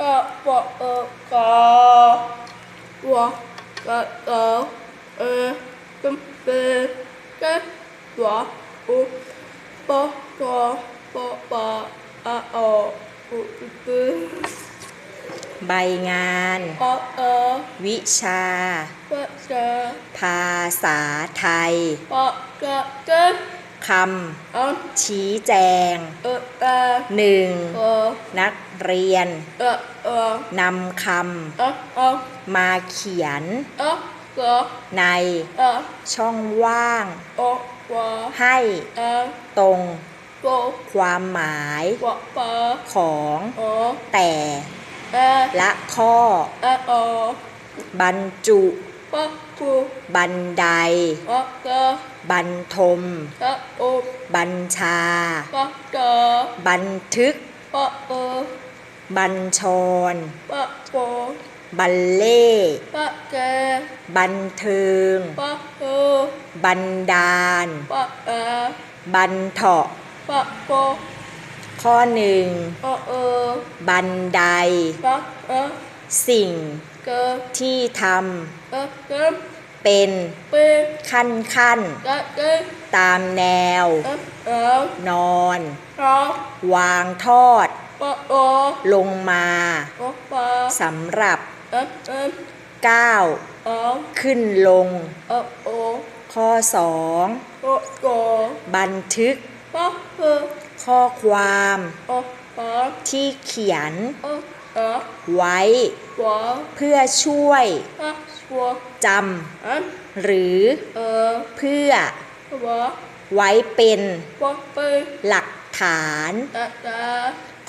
ก็ปะเออกาวัวกะเตาเอตึมเปเกะวัวอุปะกอปะปะอะอออุปึใบงาน ปะเอวิชา ปะเจภาษาไทย ปะกะเก คอันำชี้แจงเออเออหนึ่งเออนักเรียนเออเออนำคเออเออำมาเขียนเออเออในเออช่องว่างออกว่าให้เออตรงโกความหมายปะปะของออแต่เออละข้อเออเออบรรจุ ปะกูบันไดปะเกะบรรทมปะโอบัญชาปะเกะบันทึกปะเออบัญชรปะโกบัลเล่ปะแกบันเทิงปะเออบันดาลปะเออบันเถาะปะโกข้อหนึ่งปะเออบันไดปะเออ สิ่งเกะที่ทเออเกะำเป็นเป้ขั้นขั้นกะเกะตามแนว เออเออนอนเราวางทอดปะโอลงมาปะปะสำหรับเออเออก้าวเออขึ้นลง เออโอข้อสองปะโกบันทึกปะเออข้อความปะปะที่เขียนเออเออไว้หัวเพื่อช่วยปะชัวจอันำหรือเออเพื่อหัวไว้เป็นปะเป้หลักฐานตะตา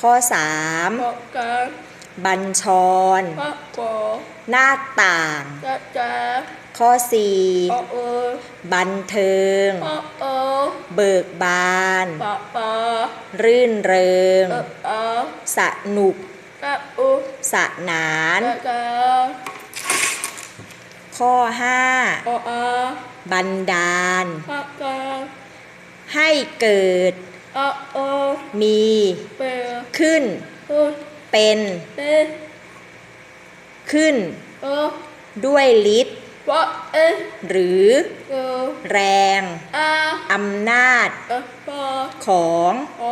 ข้อสามปะกาบัญชรปะโกหน้าต่างตะตาข้อสี่ปะเออบันเทิงปะเออเบิกบานปะปะรื่นเริงเออเออสนุก ตะอุสนานตะตาข้อห้าปะอาบันดาลปะกาให้เกิด อะเออมี เปรขึ้นพูดเป็น เป็นขึ้นเออด้วยฤทธิ์วะเอ หรือเออแรงอาอำนาจเออปะของโอ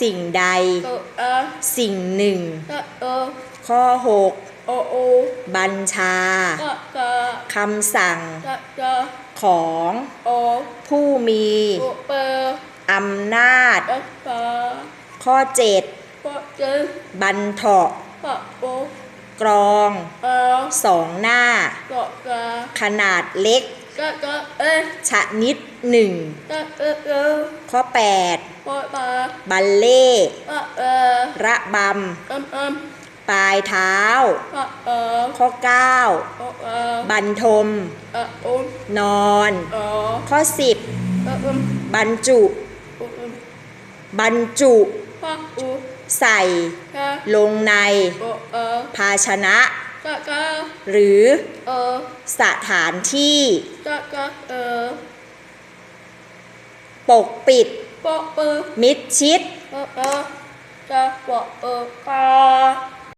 สิ่งใดเอออาสิ่งหนึ่งตะเออข้อโอโอ6 บัญชาตะกาคำสั่งตะกาของโอผู้มีโอเปรอำนาจเออปะข้อปะเจ7บันเถาะปะโอ กรองเออสองหน้ากะกาขนาดเล็กกะกะเอชนิดหนึ่งตะเออเออข้อปะปะ8บัลเล่ปะเออระบอัมอัมำปลายเท้าปะเออข้อโอเออ9บันทมเอออุนนอนเออข้อเอออุม10บรรจุอุมบรรจุปะอุ ใส่กะลงในโอเออภาชนะกะกะหรือเออสถานที่กะกะเออปกปิดปะเปอมิดชิด